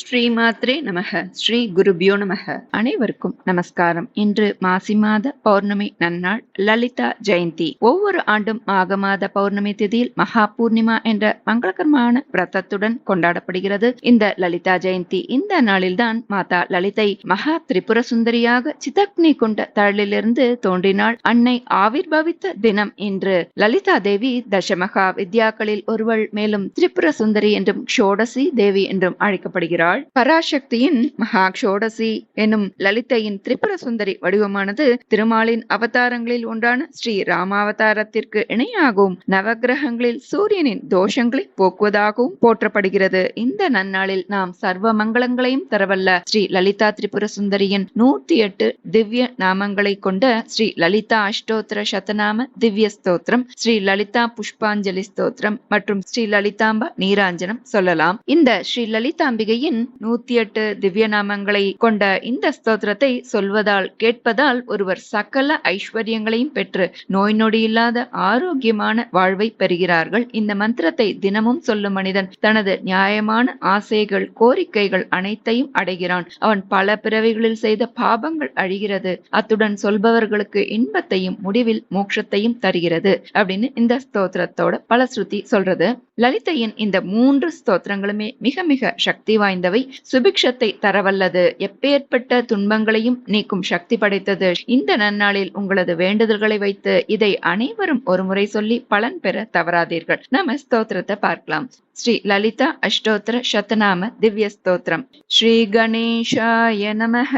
ஸ்ரீமாத்ரே நமக. ஸ்ரீ குருபியோ நமக. அனைவருக்கும் நமஸ்காரம். இன்று மாசி மாத பௌர்ணமி நன்னாள் லலிதா ஜெயந்தி. ஒவ்வொரு ஆண்டும் மாக மாத பௌர்ணமி திதியில் மகா பூர்ணிமா என்ற மங்களகரமான விரதத்துடன் கொண்டாடப்படுகிறது. இந்த லலிதா ஜெயந்தி இந்த நாளில்தான் மாதா லலிதை மகா திரிபுர சுந்தரியாக சிதக்னி கொண்ட தழலிலிருந்து தோன்றினாள். அன்னை ஆவிர்பவித்த தினம் இன்று லலிதா தேவி தசமகா வித்யாக்களில் ஒருவள் மேலும் திரிபுர சுந்தரி என்றும் ஷோடசி தேவி என்றும் அழைக்கப்படுகிறார் அழைக்கப்படுகிறாள் பராசக்தியின் மகா ஷோடசி எனும் லலிதையின் திரிபுர சுந்தரி வடிவமானது திருமாலின் அவதாரங்களில் ஒன்றான ஸ்ரீ ராமாவதாரத்திற்கு இணையாகவும் நவகிரகங்களில் சூரியனின் தோஷங்களை போக்குவதாகவும் போற்றப்படுகிறது. இந்த நன்னாளில் நாம் சர்வ மங்களங்களையும் தரவல்ல ஸ்ரீ லலிதா திரிபுர சுந்தரியின் நூத்தி எட்டு திவ்ய நாமங்களை கொண்ட ஸ்ரீ லலிதா அஷ்டோத்திர சதநாம திவ்ய ஸ்தோத்திரம் ஸ்ரீ லலிதா புஷ்பாஞ்சலி ஸ்தோத்திரம் மற்றும் ஸ்ரீ லலிதாம்பா நீராஞ்சனம் சொல்லலாம். இந்த ஸ்ரீ லலிதாம்பிகையின் நூத்தி எட்டு திவ்ய நாமங்களை கொண்ட இந்த ஸ்தோத்திரத்தை சொல்வதால் கேட்பதால் ஒருவர் சகல ஐஸ்வர்யங்களையும் பெற்று நோய் நொடி இல்லாத ஆரோக்கியமான வாழ்வை பெறுகிறார்கள். இந்த மந்திரத்தை தினமும் சொல்லும் மனிதன் தனது நியாயமான ஆசைகள் கோரிக்கைகள் அனைத்தையும் அடைகிறான். அவன் பல பிறவிகளில் செய்த பாபங்கள் அழிகிறது. அத்துடன் சொல்பவர்களுக்கு இன்பத்தையும் முடிவில் மோட்சத்தையும் தருகிறது அப்படின்னு இந்த ஸ்தோத்திரத்தோட பல ஸ்ருதி சொல்றது. லலிதையின் இந்த மூன்று ஸ்தோத்திரங்களுமே மிக மிக சக்தி வாய்ந்தவை சுபிக்ஷத்தை தரவல்லது எப்பேற்பட்ட துன்பங்களையும் நீக்கும் சக்தி படைத்தது இந்த நன்னாளில் உங்களது வேண்டுதல்களை வைத்து இதை அனைவரும் ஒரு முறை சொல்லி பலன் பெற தவறாதீர்கள் நாம ஸ்தோத்திரத்தை பார்க்கலாம் ஸ்ரீ லலிதா அஷ்டோத்திர சதநாம திவ்ய ஸ்தோத்திரம் ஸ்ரீ கணேஷாய நமக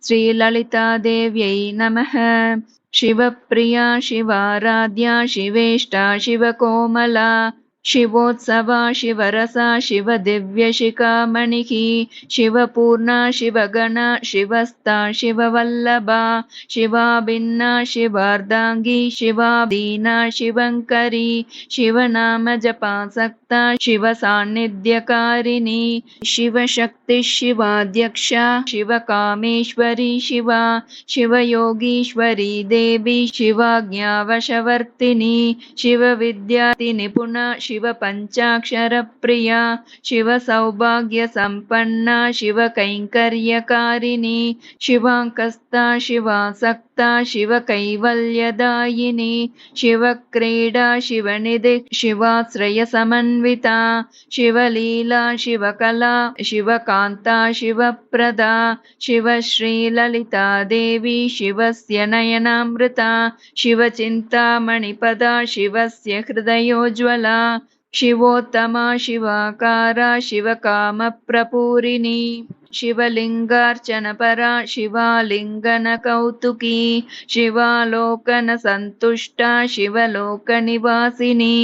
ஸ்ரீ லலிதா தேவியை நமக शिवप्रिया शिवाराध्या शिवेष्टा शिवकोमला शिवोत्सवा शिवरसा शिवदिव्यशिखामणिः शिवपूर्णा शिवगणा शिवस्ता शिववल्लभा शिवाभिन्ना शिवार्धाङ्गी शिवादीना शिवङ्करी शिवनामजपासक्ता शिवसान्निध्यकारिणी शिवशक्तिः शिवाध्यक्षा शिवकामेश्वरी शिवा शिवयोगीश्वरी देवी शिवाज्ञावशवर्तिनी शिवविद्यातिनिपुणा शिवपञ्चाक्षरप्रिया शिवसौभाग्यसम्पन्ना शिवकैङ्कर्यकारिणी शिवाङ्कस्ता शिवासक्ता शिवकैवल्यदायिनी शिवक्रीडा शिवनिधि शिवाश्रयसमन्विता शिवलीला शिवकला शिवकान्ता शिवप्रदा शिवश्रीललिता देवी शिवस्य नयनामृता शिवचिन्तामणिपदा शिवस्य हृदयोज्ज्वला शिवोत्तमा शिवाकारा शिवकामप्रपूरिणी शिवलिङ्गार्चनपरा शिवालिङ्गनकौतुकी शिवालोकनसन्तुष्टा शिवलोकनिवासिनी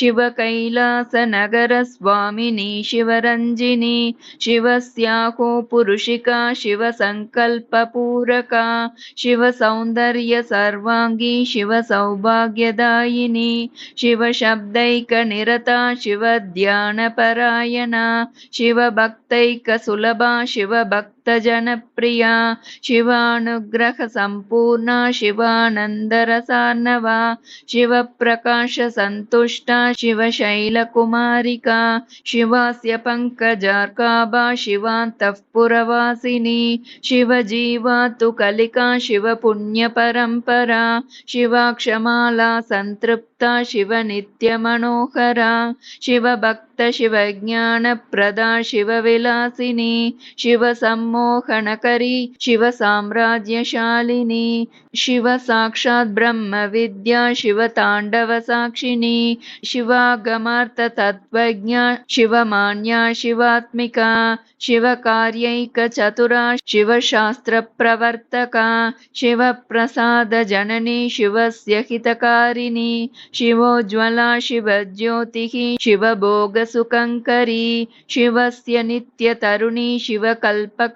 शिवकैलासनगरस्वामिनी शिवरञ्जिनी शिवस्याहो पुरुषिका शिवसङ्कल्पपूरका शिवसौन्दर्यसर्वाङ्गी शिवसौभाग्यदायिनी शिवशब्दैकनिरता शिवध्यानपरायणा शिवभक्तैकसुलभा ಶಿವಭಕ್ತ शिवभक्तजनप्रिया शिवानुग्रहसम्पूर्णा शिवानन्दरसार्णवा शिवप्रकाशसन्तुष्टा शिवशैलकुमारिका शिवास्य पङ्कजार्काबा शिवान्तः पुरवासिनी शिवजीवा तु कलिका शिवपुण्यपरम्परा शिवाक्षमाला सन्तृप्ता शिवनित्यमनोहरा शिवभक्तशिवज्ञानप्रदा शिवविलासिनी शिवसम्मोहनकरी शिवसाम्राज्यशालिनी शिवसाक्षात् ब्रह्मविद्या शिवताण्डवसाक्षिणी शिवागमार्थतत्त्वज्ञा शिवमान्या शिवात्मिका शिवकार्यैकचतुरा शिवशास्त्रप्रवर्तका शिवप्रसादजननी शिवस्य हितकारिणी शिवोज्ज्वला शिवज्योतिः शिवभोगसुकङ्करी शिवस्य नित्यतरुणी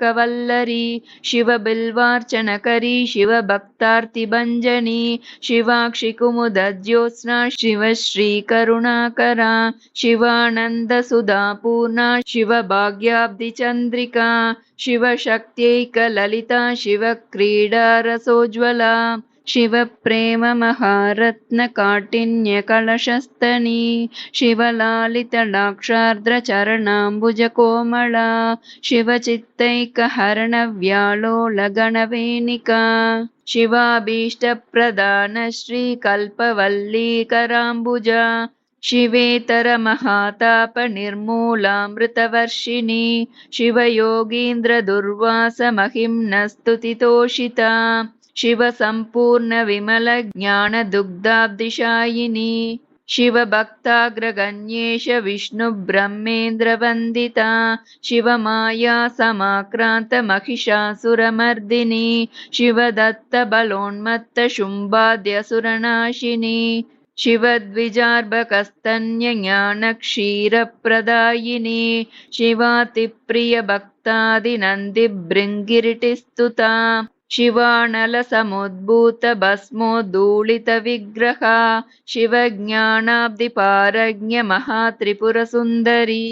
शिवकल्पकवल्लरी शिवबिल्वार्चनकरी शिवभक्तार्तिभञ्जनी शिवाक्षिकुमुदज्योत्स्ना शिवश्रीकरुणाकरा शिवानन्दसुधापूर्णा शिवभाग्याब्धिचन्द्रिका शिवशक्त्यैकललिता शिवक्रीडारसोज्ज्वला शिवप्रेममहारत्नकाठिन्यकलशस्तनी शिवलालितडाक्षार्द्रचरणाम्बुजकोमला शिवचित्तैकहरणव्यालोलगणवेणिका शिवाभीष्टप्रदानश्रीकल्पवल्लीकराम्बुजा शिवेतरमहातापनिर्मूलामृतवर्षिणि शिवयोगीन्द्रदुर्वासमहिम्नस्तुतितोषिता शिवसम्पूर्णविमलज्ञानदुग्धाब्धिशायिनी शिवभक्ताग्रगण्येश विष्णुब्रह्मेन्द्रवन्दिता शिवमाया समाक्रान्तमहिषासुरमर्दिनी शिवदत्तबलोन्मत्तशुम्भाद्यसुरनाशिनी शिवद्विजार्भकस्तन्यज्ञानक्षीरप्रदायिनी शिवातिप्रियभक्तादिनन्दिभृङ्गिरिटिस्तुता शिवानलसमुद्भूतभस्मोद्धूलितविग्रहा शिवज्ञानाब्धिपारज्ञमहात्रिपुरसुन्दरी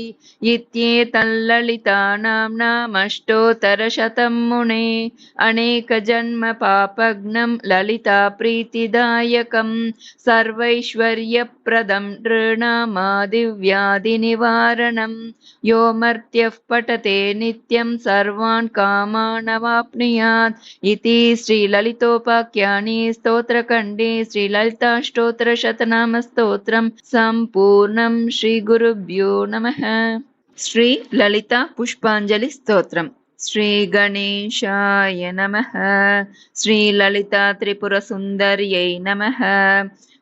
इत्येतल्ललितानाम्नामष्टोत्तरशतं मुने अनेकजन्मपापघ्नं ललिताप्रीतिदायकं सर्वैश्वर्यप्रदं नृणामादिव्याधिनिवारणं यो मर्त्यः पठते नित्यं सर्वान् कामानवाप्नुयात् इति श्रीललितोपाख्याने स्तोत्रखण्डे श्रीललिताष्टोत्तरशतनामस्तोत्रं सम्पूर्णं श्रीगुरुभ्यो नमः श्रीललिता पुष्पाञ्जलिस्तोत्रम् श्रीगणेशाय नमः श्रीललिता त्रिपुरसुन्दर्यै नमः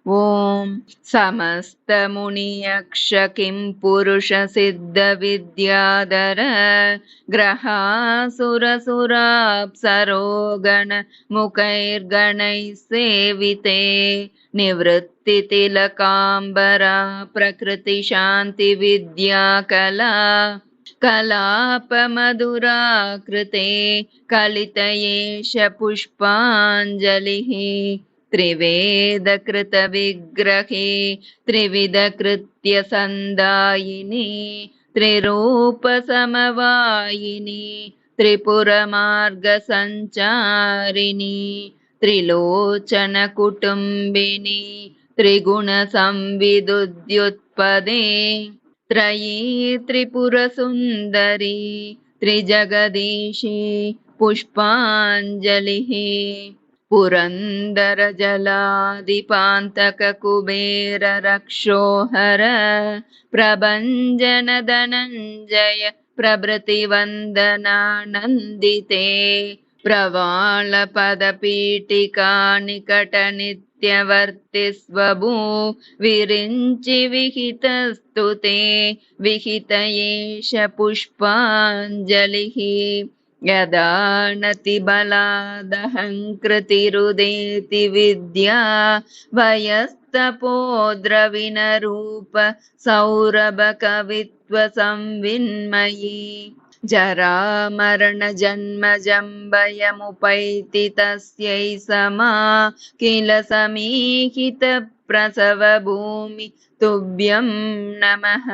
ॐ समस्तमुनियक्ष किं पुरुषसिद्धविद्याधर ग्रहासुरसुराप्सरोगणमुखैर्गणैः सेविते निवृत्तितिलकाम्बरा प्रकृतिशान्तिविद्याकला कलापमधुराकृते कलितयेष पुष्पाञ्जलिः त्रिवेदकृतविग्रहे त्रिविधकृत्यसन्दायिनी त्रिरूपसमवायिनी त्रिपुरमार्गसञ्चारिणी त्रिलोचनकुटुम्बिनी त्रिगुणसंविदुद्युत्पदे त्रयी त्रिपुरसुन्दरी त्रिजगदीशी पुष्पाञ्जलिः पुरन्दरजलादिपान्तककुबेररक्षोहर प्रभञ्जनधनञ्जय प्रभृतिवन्दनानन्दिते प्रवालपदपीठिकानिकटनित्यवर्तिस्वभू विरिञ्चि विहितस्तु ते विहित एष पुष्पाञ्जलिः यदा नतिबलादहङ्कृतिरुदेति विद्या वयस्तपोद्रविनरूप सौरभकवित्वसंविन्मयी जरामरणजन्मजम्बयमुपैति तस्यै समा किल समीहितप्रसवभूमि तुभ्यं नमः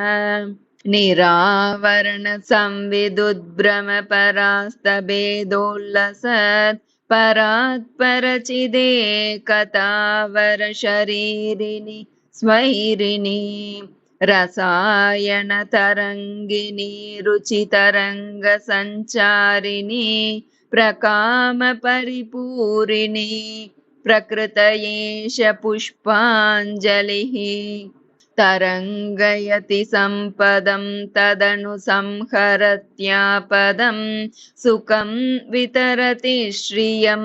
निरावरणसंविदुद्भ्रमपरास्तभेदोल्लसत् परात्परचिदेकतावरशरीरिणि स्वैरिणि रसायनतरङ्गिनी रुचितरङ्गसञ्चारिणी प्रकामपरिपूरिणी प्रकृतयेष पुष्पाञ्जलिः तरङ्गयति सम्पदं तदनु संहरत्यापदं सुखं वितरति श्रियं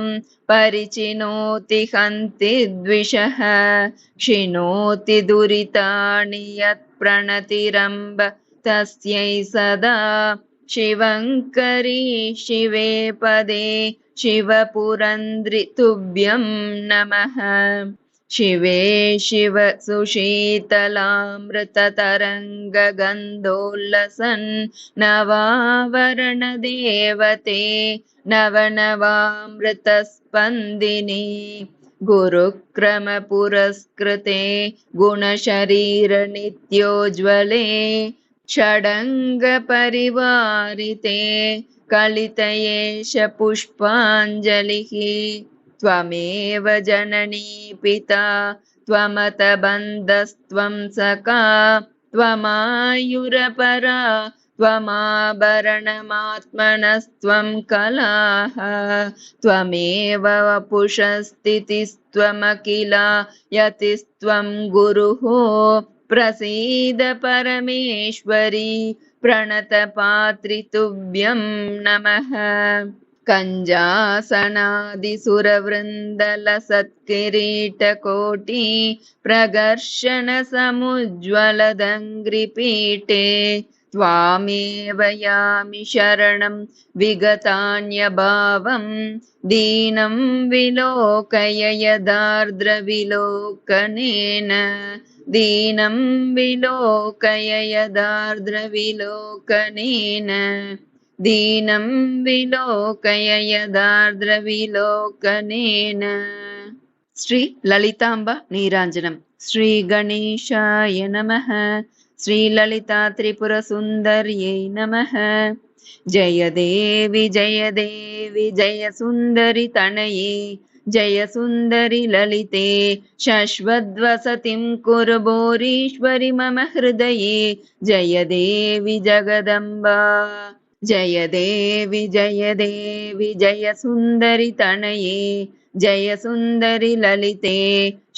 परिचिनोति हन्ति द्विषः क्षिणोति दुरितानि यत्प्रणतिरम्ब तस्यै सदा। शिवङ्करी शिवे पदे शिवपुरन्द्रि तुभ्यं नमः शिवे शिव सुशीतलामृततरङ्गगन्धोल्लसन् नवावरणदेवते नवनवामृतस्पन्दिनी गुरुक्रमपुरस्कृते गुणशरीरनित्योज्ज्वले षडङ्गपरिवारिते कलितयेष पुष्पाञ्जलिः त्वमेव जननी पिता त्वमतबन्धस्त्वं सखा त्वमायुरपरा त्वमाभरणमात्मनस्त्वं कलाः त्वमेव वपुषस्थितिस्त्वमखिला यतिस्त्वं गुरुः प्रसीद परमेश्वरी प्रणतपात्रितुभ्यं नमः कञ्जासनादिसुरवृन्दलसत्किरीटकोटि प्रगर्शनसमुज्ज्वलदङ्घ्रिपीठे त्वामेव यामि शरणं विगतान्यभावं दीनं विलोकय यदार्द्रविलोकनेन दीनं विलोकय यदार्द्रविलोकनेन दीनं विलोकय यदार्द्रविलोकनेन। श्री ललिताम्ब नीराञ्जनं। श्रीगणेशाय नमः। श्रीललिता त्रिपुरसुन्दर्यै नमः। जय देवि जय देवि जय सुन्दरि तनये। जय सुन्दरि ललिते। शश्वद्वसतिं कुरु भोरीश्वरि मम हृदये। जय देवि जगदम्बा जय देवि जय देवि जय सुन्दरि तनये जय सुन्दरि ललिते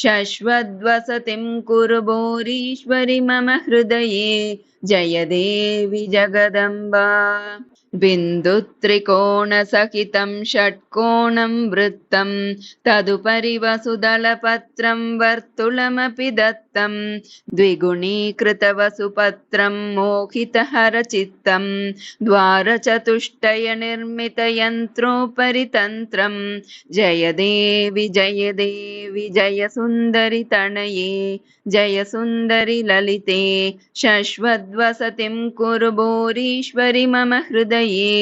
शश्वद्वसतिं कुरु भोरीश्वरि मम हृदये जय देवि जगदम्बा। बिन्दुत्रिकोणसहितं षट्कोणं वृत्तं तदुपरि वसुदलपत्रं वर्तुलमपि दत्तं द्विगुणीकृतवसुपत्रं मोहितहरचित्तं द्वारचतुष्टयनिर्मितयन्त्रोपरि तन्त्रं जय देवि जय देवि जय सुन्दरि तनये जय सुन्दरि ललिते शश्वद्वसतिं कुरु भोरीश्वरि मम हृदये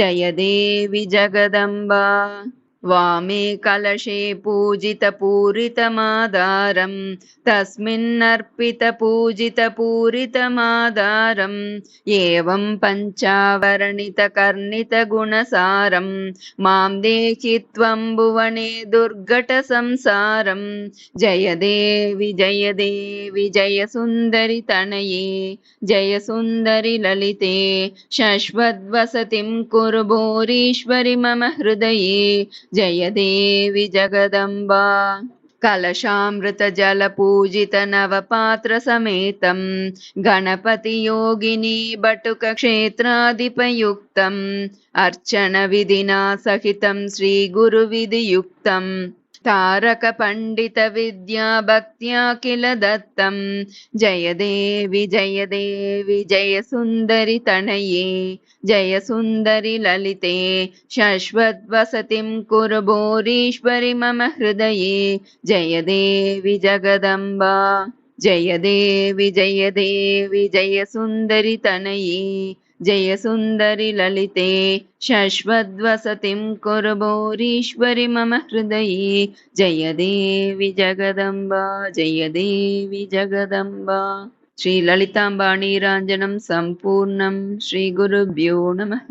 जय देवि जगदम्बा वामे कलशे पूजितपूरितमाधारं तस्मिन्नर्पितपूजितपूरितमाधारम् एवं पञ्चावरणितकर्णितगुणसारं मां देहि त्वं भुवने दुर्घटसंसारं जय देवि जय देवि जय सुन्दरि तनये जय सुन्दरि ललिते शश्वद्वसतिं कुरु भोरीश्वरि मम हृदये जय देवि जगदम्बा कलशामृतजलपूजितनवपात्रसमेतं गणपतियोगिनी बटुकक्षेत्राधिपयुक्तम् अर्चनविधिना सहितं श्रीगुरुविधियुक्तम् तारकपण्डितविद्या भक्त्या किल दत्तं जय देवि जय देवि जय सुन्दरि तनये जय सुन्दरि ललिते शश्वद्वसतिं कुरु भोरीश्वरि मम हृदये जय देवि जगदम्बा जय देवि जय देवि जय सुन्दरि तनये जय सुन्दरि ललिते शश्वद्वसतिं कुरु भोरीश्वरि मम हृदये। जय देवि जगदम्बा जय देवि जगदम्बा। श्रीललिताम्बा नीराञ्जनं सम्पूर्णं। श्रीगुरुभ्यो नमः